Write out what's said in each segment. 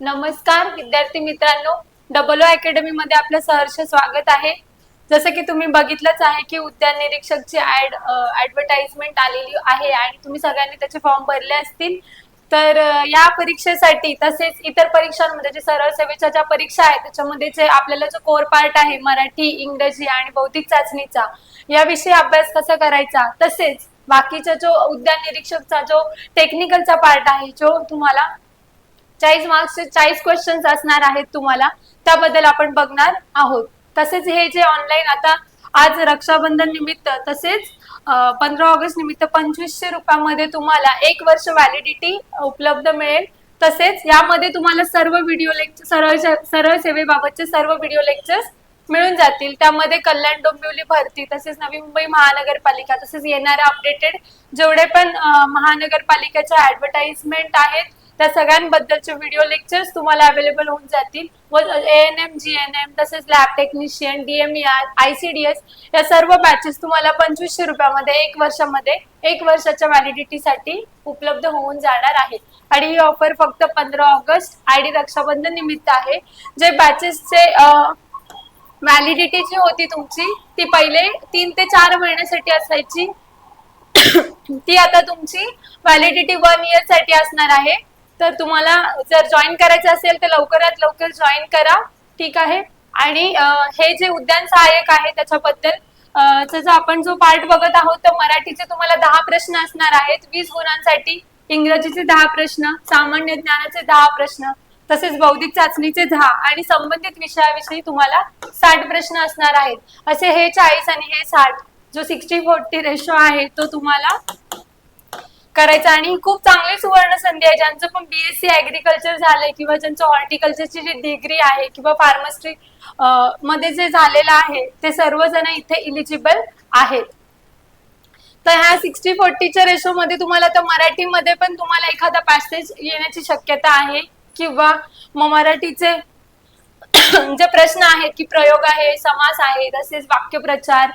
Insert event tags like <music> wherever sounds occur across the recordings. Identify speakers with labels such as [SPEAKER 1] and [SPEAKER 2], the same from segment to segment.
[SPEAKER 1] नमस्कार विद्यार्थी मित्रांनो. डबल ओ अकॅडमी मध्ये आपलं सहर्ष स्वागत आहे. जसं की तुम्ही बघितलंच आहे की उद्यान निरीक्षकची ऍड ऍडव्हर्टाइजमेंट आलेली आहे आणि तुम्ही सगळ्यांनी त्याचे फॉर्म भरले असतील. तर या परीक्षेसाठी तसेच इतर परीक्षांमध्ये जे सरळ सेवेच्या ज्या परीक्षा आहेत त्याच्यामध्ये जे आपल्याला जो कोर पार्ट आहे मराठी इंग्रजी आणि बौद्धिक चाचणीचा याविषयी अभ्यास कसा करायचा? तसेच बाकीचा जो उद्यान निरीक्षकचा जो टेक्निकलचा पार्ट आहे जो तुम्हाला चाळीस मार्क्सचे चाळीस क्वेश्चन्स असणार आहेत तुम्हाला. त्याबद्दल आपण बघणार आहोत. तसेच हे जे ऑनलाईन आता आज रक्षाबंधन निमित्त तसेच पंधरा ऑगस्ट निमित्त पंचवीसशे रुपयामध्ये तुम्हाला एक वर्ष व्हॅलिडिटी उपलब्ध मिळेल. तसेच यामध्ये तुम्हाला सर्व व्हिडिओ लेक्चर सरळ सरळ सेवेबाबतचे सर्व व्हिडिओ लेक्चर्स मिळून जातील. त्यामध्ये कल्याण डोंबिवली भरती तसेच नवी मुंबई महानगरपालिका तसेच येणाऱ्या अपडेटेड जेवढे पण महानगरपालिकेच्या ऍडव्हर्टाइजमेंट आहेत त्या सगळ्यांबद्दलचे व्हिडिओ लेक्चर्स तुम्हाला अवेलेबल होऊन जातील. व N M G N M तसेच लॅब टेक्निशियन डीएमईआर आयसीडीएस या सर्व बॅचेस तुम्हाला पंचवीसशे रुपयामध्ये एक वर्षामध्ये एक वर्षाच्या व्हॅलिडिटीसाठी उपलब्ध होऊन जाणार आहे आणि ही ऑफर फक्त पंधरा ऑगस्ट आय डी रक्षाबंधन निमित्त आहे. जे बॅचेसचे व्हॅलिडिटी जी होती तुमची ती पहिले तीन ते चार महिन्यासाठी असायची. ती आता तुमची व्हॅलिडिटी वन इयरसाठी असणार आहे. तर तुम्हाला जर जॉईन करायचं असेल तर लवकरात लवकर जॉईन करा. ठीक आहे? आणि हे जे उद्यान सहाय्यक आहे त्याच्याबद्दल त्याचा आपण जो पार्ट बघत आहोत तर मराठीचे तुम्हाला दहा प्रश्न असणार आहेत. वीस गुणांसाठी इंग्रजीचे दहा प्रश्न सामान्य ज्ञानाचे दहा प्रश्न तसेच बौद्धिक चाचणीचे दहा आणि संबंधित विषयाविषयी तुम्हाला साठ प्रश्न असणार आहेत. असे हे चाळीस आणि हे साठ जो सिक्स्टी फोर्टी रेशो आहे तो तुम्हाला करायचं. आणि ही खूप चांगली सुवर्ण संधी आहे ज्यांचं पण बीएससी ऍग्रिकल्चर झालंय किंवा ज्यांचं हॉर्टिकल्चरची जी डिग्री आहे किंवा फार्मस्ट्री मध्ये जे झालेलं आहे ते सर्वजण इथे इलिजिबल आहेत. तर ह्या सिक्स्टी फोर्टीच्या रेशो मध्ये तुम्हाला तर मराठीमध्ये पण तुम्हाला एखादा पॅसेज येण्याची शक्यता आहे किंवा मग मराठीचे <coughs> जे प्रश्न आहेत की प्रयोग आहे समास आहे तसेच वाक्यप्रचार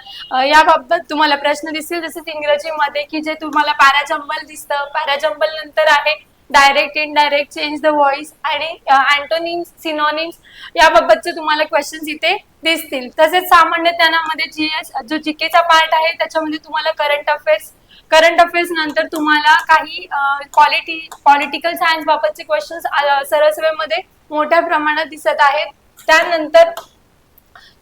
[SPEAKER 1] याबाबत तुम्हाला प्रश्न दिसतील. जसेच इंग्रजीमध्ये की जे तुम्हाला पॅराजंबल दिसतं. पॅराजंबल नंतर आहे direct indirect change the voice आणि अँटोनिम्स सिनोनिम्स याबाबतचे तुम्हाला क्वेश्चन्स इथे दिसतील. तसेच सामान्य ज्ञानामध्ये जी एस जो जीकेचा पार्ट आहे त्याच्यामध्ये तुम्हाला करंट अफेअर्स करंट अफेअर्स नंतर तुम्हाला काही क्वालिटी पॉलिटिकल सायन्स बाबतचे क्वेश्चन्स सरसवेमध्ये मोठ्या प्रमाणात दिसत आहेत. त्यानंतर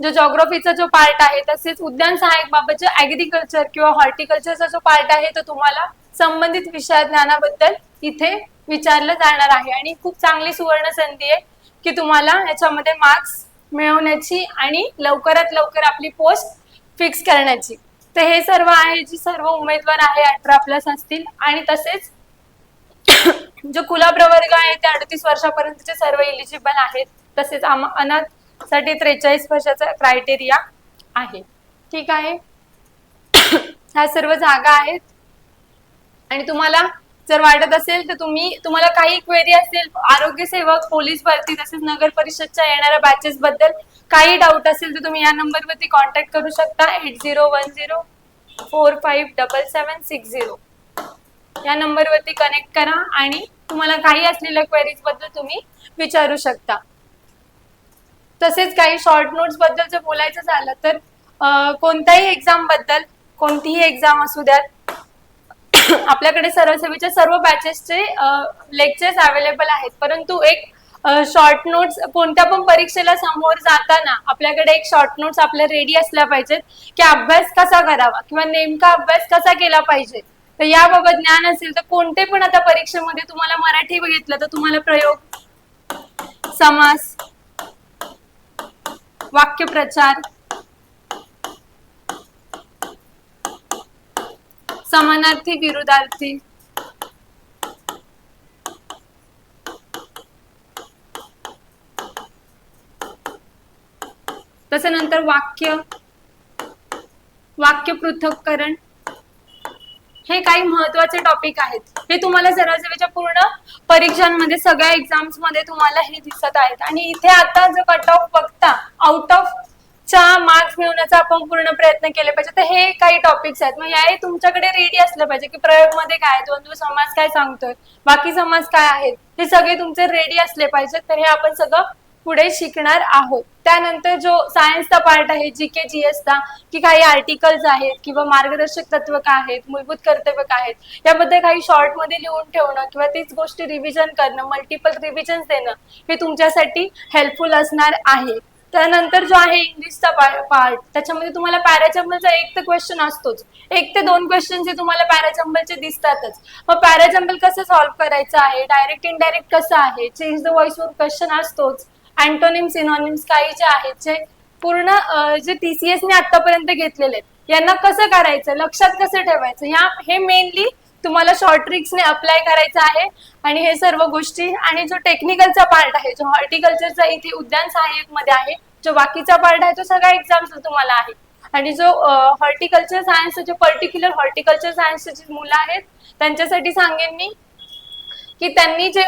[SPEAKER 1] जो जॉग्रफीचा जो पार्ट आहे तसेच उद्यान सहाय्यक बाबतचे ऍग्रिकल्चर किंवा हॉर्टिकल्चरचा जो पार्ट आहे तो तुम्हाला संबंधित विषय ज्ञानाबद्दल इथे विचारलं जाणार आहे. आणि खूप चांगली सुवर्ण संधी आहे की तुम्हाला याच्यामध्ये मार्क्स मिळवण्याची आणि लवकरात लवकर आपली पोस्ट फिक्स करण्याची. तर हे सर्व आहे जी सर्व उमेदवार आहे अठरा प्लस असतील. आणि तसेच <coughs> जो खुला प्रवर्ग आहे ते अडतीस वर्षापर्यंतचे सर्व एलिजिबल आहेत. तसेच अनाथसाठी त्रेचाळीस वर्षाचा क्रायटेरिया आहे. ठीक आहे. <coughs> ह्या सर्व जागा आहेत. आणि तुम्हाला जर वाटत असेल तर तुम्ही तुम्हाला काही क्वेरी असेल आरोग्य सेवक पोलीस भरती तसेच नगर परिषदच्या येणाऱ्या बॅचेस बद्दल काही डाऊट असेल तर तुम्ही या नंबरवरती कॉन्टॅक्ट करू शकता. Eight zero one zero four five double seven six zero या नंबरवरती कनेक्ट करा आणि तुम्हाला काही असलेल्या क्वेरीजबद्दल तुम्ही विचारू शकता. तसेच काही शॉर्ट नोट्सबद्दल जर बोलायचं झालं तर कोणत्याही एक्झामबद्दल कोणतीही एक्झाम असू द्यात आपल्याकडे सरळसेवेच्या सर्व बॅचेसचे लेक्चर्स अवेलेबल आहेत. परंतु एक शॉर्ट नोट्स कोणत्या पण परीक्षेला समोर जाताना आपल्याकडे एक शॉर्ट नोट्स आपल्या रेडी असल्या पाहिजेत की अभ्यास कसा करावा किंवा नेमका अभ्यास कसा केला पाहिजे. तर याबाबत ज्ञान असेल तर कोणते पण आता परीक्षेमध्ये तुम्हाला मराठी बघितलं तर तुम्हाला प्रयोग समास वाक्यप्रचार समानार्थी विरुद्धार्थी. तसं नंतर वाक्य. वाक्य पृथक्करण. हे काही महत्त्वाचे टॉपिक आहेत. हे तुम्हाला सरासरीच्या पूर्ण परीक्षांमध्ये सगळ्या एक्झाम्समध्ये तुम्हाला हे दिसत आहेत. आणि इथे आता जो कट ऑफ बघता आउट ऑफ च्या मार्क्स मिळवण्याचा आपण पूर्ण प्रयत्न केले पाहिजे. तर हे काही टॉपिक्स आहेत. मग हे तुमच्याकडे रेडी असलं पाहिजे की प्रयोगमध्ये काय द्वंद्व समाज काय सांगतोय बाकी समाज काय आहेत हे सगळे तुमचे रेडी असले पाहिजेत. तर हे आपण सगळं पुढे शिकणार आहोत. त्यानंतर जो सायन्सचा पार्ट आहे जी के जी एसचा की काही आर्टिकल्स आहेत किंवा मार्गदर्शक तत्व काय आहेत मूलभूत कर्तव्य काय आहेत याबद्दल काही शॉर्टमध्ये लिहून ठेवणं किंवा तीच गोष्टी रिव्हिजन करणं मल्टिपल रिव्हिजन देणं हे तुमच्यासाठी हेल्पफुल असणार आहे. त्यानंतर जो आहे इंग्लिशचा पार्ट त्याच्यामध्ये तुम्हाला पॅराचंबलचा एक तर क्वेश्चन असतोच. एक ते दोन क्वेश्चन जे तुम्हाला पॅराचंबलचे दिसतातच. मग पॅराचंबल कसं सॉल्व्ह करायचं आहे? डायरेक्ट इनडायरेक्ट कसं आहे? चेंज द वॉइस वर क्वेश्चन असतोच. अँटोनिम सिनॉनिम्स काही जे आहेत जे पूर्ण अं, जे टीसीएस ने आतापर्यंत घेतलेले आहेत यांना कसं करायचं लक्षात कसं ठेवायचं? ह्या हे मेनली तुम्हाला शॉर्ट ट्रिक्सने अप्लाय करायचं आहे. आणि हे सर्व गोष्टी आणि जो टेक्निकलचा पार्ट आहे जो हॉर्टिकल्चरचा इथे उद्यान सहाय्यकमध्ये आहे जो बाकीचा पार्ट आहे तो सगळा एक्झाम्स तुम्हाला आहे. आणि जो हॉर्टिकल्चर सायन्सचे पर्टिक्युलर हॉर्टिकल्चर सायन्सचे जे मुलं आहेत त्यांच्यासाठी सांगेन मी. की त्यांनी जे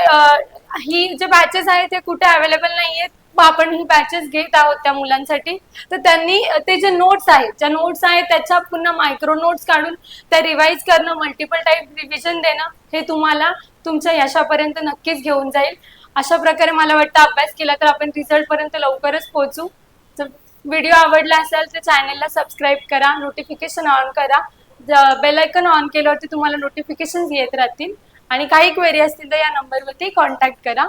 [SPEAKER 1] ही जे बॅचेस आहेत ते कुठे अवेलेबल नाहीयेत. मग आपण ही बॅचेस घेत आहोत त्या मुलांसाठी. तर त्यांनी ते जे नोट्स आहेत ज्या नोट्स आहेत त्याच्या पुन्हा मायक्रो नोट्स काढून त्या रिवाईज करणं मल्टिपल टाईप रिव्हिजन देणं हे तुम्हाला तुमच्या यशापर्यंत नक्कीच घेऊन जाईल. अशा प्रकारे मला वाटतं अभ्यास केला तर आपण रिझल्ट पर्यंत लवकरच पोहोचू. तर व्हिडिओ आवडला असेल तर चॅनलला सबस्क्राईब करा नोटिफिकेशन ऑन करा. बेल आयकन ऑन केल्यावरती तुम्हाला नोटिफिकेशन येत राहतील. आणि काही क्वेरी असतील तर या नंबरवरती कॉन्टॅक्ट करा.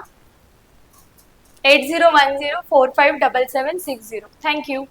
[SPEAKER 1] Eight zero one zero four five double seven six zero thank you